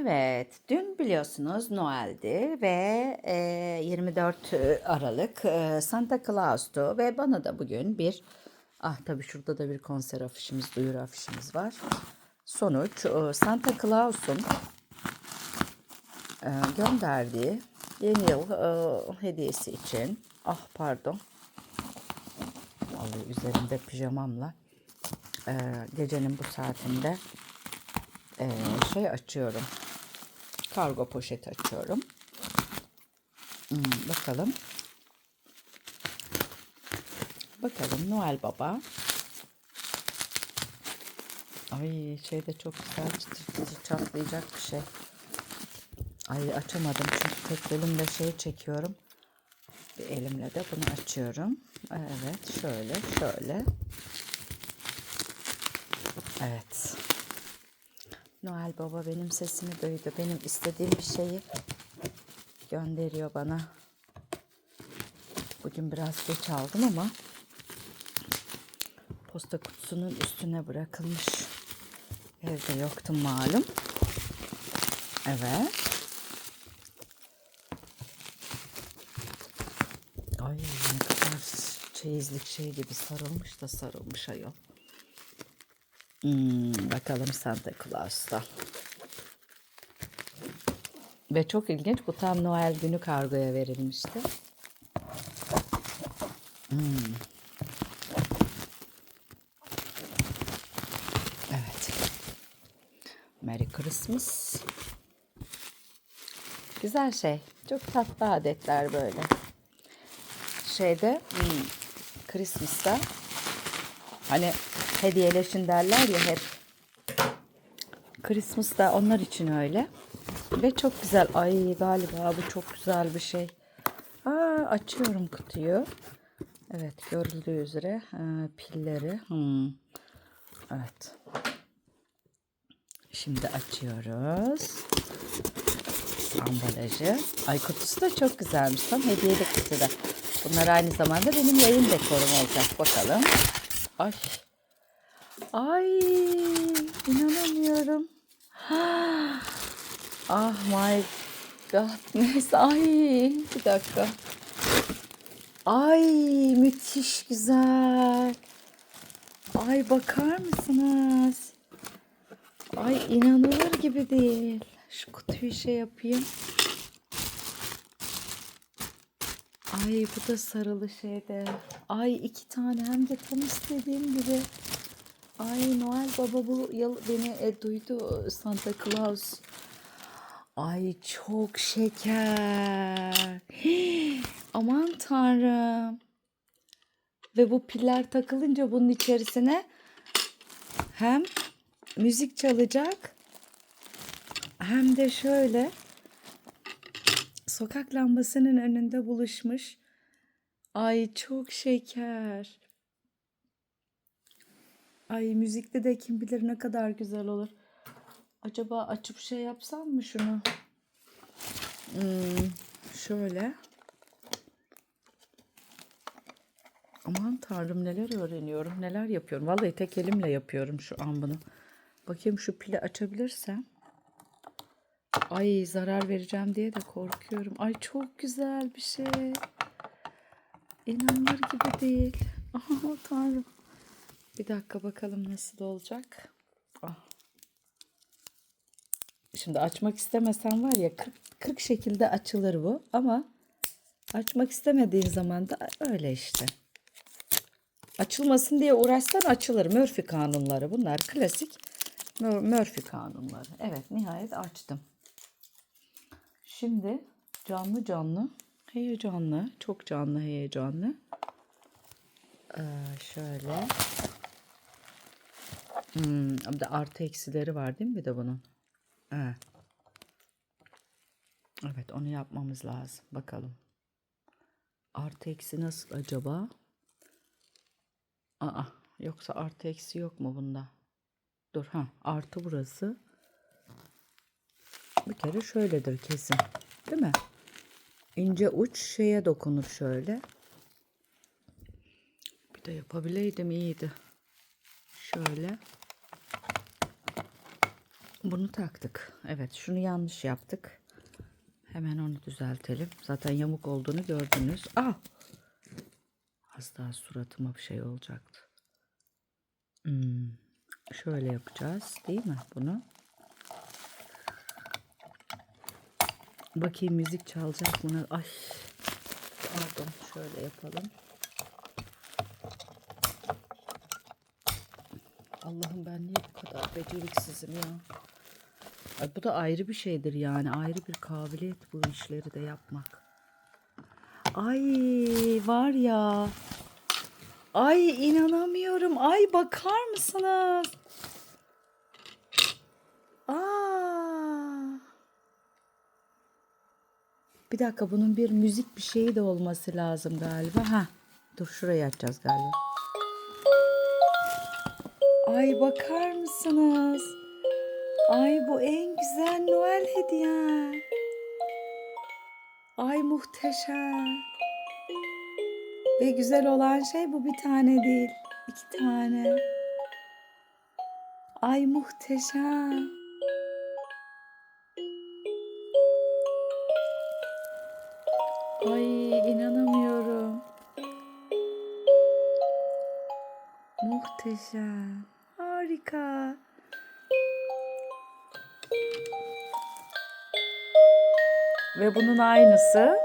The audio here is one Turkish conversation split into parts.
Evet, dün biliyorsunuz Noel'di ve e, 24 Aralık e, Santa Claus'tu ve bana da bugün bir, ah tabii şurada da bir konser afişimiz, duyuru afişimiz var. Sonuç e, Santa Claus'un e, gönderdiği yeni yıl e, hediyesi için, ah pardon, vallahi üzerimde pijamamla e, gecenin bu saatinde e, şey açıyorum. Kargo poşeti açıyorum. Hmm, bakalım. Bakalım Noel Baba. Ay şey de çok güzel çıtır çıtır çatlayacak bir şey. Ay açamadım çünkü tek elimle şey çekiyorum. Bir elimle de bunu açıyorum. Evet şöyle şöyle. Evet. Noel Baba benim sesimi duydu. Benim istediğim bir şeyi gönderiyor bana. Bugün biraz geç aldım ama posta kutusunun üstüne bırakılmış. Evde yoktum malum. Evet. Ay ne kadar çeyizlik şey gibi sarılmış da sarılmış ayol. Hmm, bakalım Santa Claus'ta. Ve çok ilginç bu tam Noel günü kargoya verilmişti. Hmm. Evet. Merry Christmas. Güzel şey. Çok tatlı adetler böyle. Şeyde hmm, Christmas'ta hani hediyeleşin derler ya hep. Christmas da onlar için öyle. Ve çok güzel. Ay galiba bu çok güzel bir şey. Aa, açıyorum kutuyu. Evet görüldüğü üzere ha, pilleri. Hmm. Evet. Şimdi açıyoruz. Ambalajı. Ay kutusu da çok güzelmiş. Tam hediyelik kutuda. Bunlar aynı zamanda benim yayın dekorum olacak. Bakalım. Ay. Ay inanamıyorum. Ah my god. Neyse ay bir dakika. Ay müthiş güzel. Ay bakar mısınız? Ay inanılır gibi değil. Şu kutuyu şey yapayım. Ay bu da sarılı şeyde. Ay iki tane hem de tam istediğim gibi. Ay Noel Baba bu yıl beni e, duydu Santa Claus. Ay çok şeker. Hii, aman tanrım. Ve bu piller takılınca bunun içerisine hem müzik çalacak hem de şöyle sokak lambasının önünde buluşmuş. Ay çok şeker. Ay müzikte de kim bilir ne kadar güzel olur. Acaba açıp şey yapsam mı şunu? Hmm, şöyle. Aman tanrım neler öğreniyorum, neler yapıyorum. Vallahi tek elimle yapıyorum şu an bunu. Bakayım şu pili açabilirsem. Ay zarar vereceğim diye de korkuyorum. Ay çok güzel bir şey. İnanılır gibi değil. Aha tanrım. Bir dakika bakalım nasıl olacak. Ah. Şimdi açmak istemesem var ya 40, 40 şekilde açılır bu ama açmak istemediğin zaman da öyle işte. Açılmasın diye uğraşsan açılır. Murphy kanunları bunlar klasik Mur- Murphy kanunları. Evet nihayet açtım. Şimdi canlı canlı heyecanlı çok canlı heyecanlı. Ee, şöyle. Hmm, bir de artı eksileri var değil mi bir de bunun? Evet. Evet onu yapmamız lazım. Bakalım. Artı eksi nasıl acaba? Aa, yoksa artı eksi yok mu bunda? Dur ha artı burası. Bir kere şöyledir kesin. Değil mi? İnce uç şeye dokunur şöyle. Bir de yapabileydim iyiydi. Şöyle. Bunu taktık. Evet şunu yanlış yaptık. Hemen onu düzeltelim. Zaten yamuk olduğunu gördünüz. Ah! Az daha suratıma bir şey olacaktı. Hmm. Şöyle yapacağız değil mi bunu? Bakayım müzik çalacak mı? Ay. Pardon şöyle yapalım. Allah'ım ben niye bu kadar beceriksizim ya? Bu da ayrı bir şeydir yani. Ayrı bir kabiliyet bu işleri de yapmak. Ay var ya. Ay inanamıyorum. Ay bakar mısınız? Aa. Bir dakika bunun bir müzik bir şeyi de olması lazım galiba. Ha. Dur şuraya açacağız galiba. Ay bakar mısınız? Ay bu en güzel Noel hediyem. Ay muhteşem. Ve güzel olan şey bu bir tane değil. iki tane. Ay muhteşem. Ay inanamıyorum. Muhteşem. Harika. Ve bunun aynısı.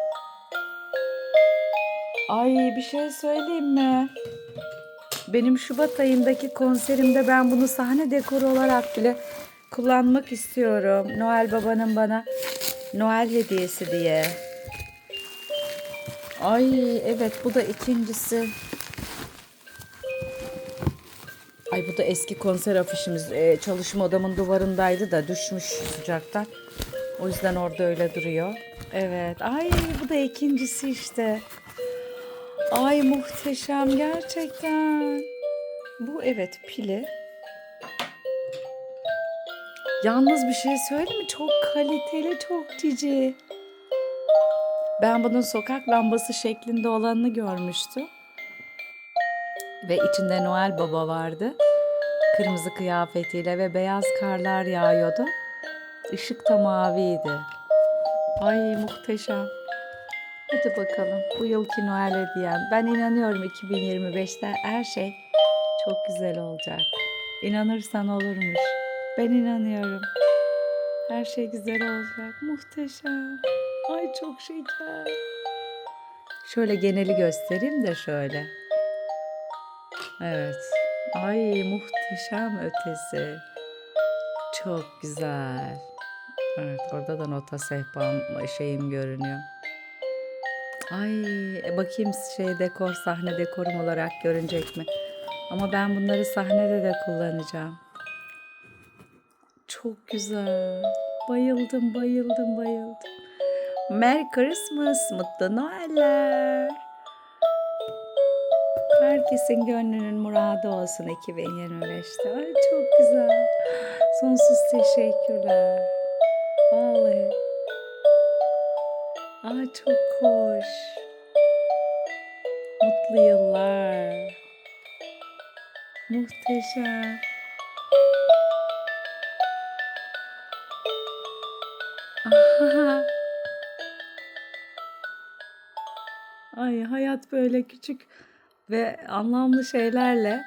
Ay bir şey söyleyeyim mi? Benim Şubat ayındaki konserimde ben bunu sahne dekoru olarak bile kullanmak istiyorum. Noel Baba'nın bana Noel hediyesi diye. Ay evet bu da ikincisi. Ay bu da eski konser afişimiz. Ee, çalışma odamın duvarındaydı da düşmüş sıcaktan. O yüzden orada öyle duruyor. Evet. Ay bu da ikincisi işte. Ay muhteşem gerçekten. Bu evet pili. Yalnız bir şey söyleyeyim mi? Çok kaliteli, çok cici. Ben bunun sokak lambası şeklinde olanını görmüştüm. Ve içinde Noel Baba vardı. Kırmızı kıyafetiyle ve beyaz karlar yağıyordu. Işık da maviydi. Ay muhteşem. Hadi bakalım bu yılki Noel hediyem. Ben inanıyorum 2025'te her şey çok güzel olacak. İnanırsan olurmuş. Ben inanıyorum. Her şey güzel olacak. Muhteşem. Ay çok şeker. Şöyle geneli göstereyim de şöyle. Evet. Ay muhteşem ötesi. Çok güzel. Evet orada da nota sehpam şeyim görünüyor. Ay e, bakayım şey dekor sahne dekorum olarak görünecek mi? Ama ben bunları sahnede de kullanacağım. Çok güzel. Bayıldım, bayıldım, bayıldım. Merry Christmas, mutlu Noeller. Herkesin gönlünün muradı olsun 2025'te. Ay çok güzel. Sonsuz teşekkürler. Vallahi. Ay çok hoş. Mutlu yıllar. Muhteşem. Aha. Ay hayat böyle küçük ve anlamlı şeylerle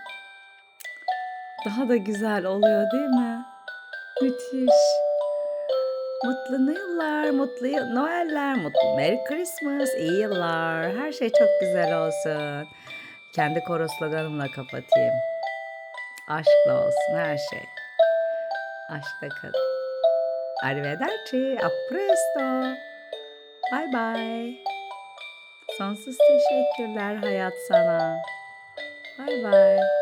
daha da güzel oluyor değil mi? Müthiş. Mutlu yıllar, mutlu yıl, Noeller, mutlu Merry Christmas, iyi yıllar. Her şey çok güzel olsun. Kendi koro sloganımla kapatayım. Aşkla olsun her şey. Aşkta kalın. Arrivederci, a presto. Bye bye. Sonsuz teşekkürler hayat sana. Bye bye.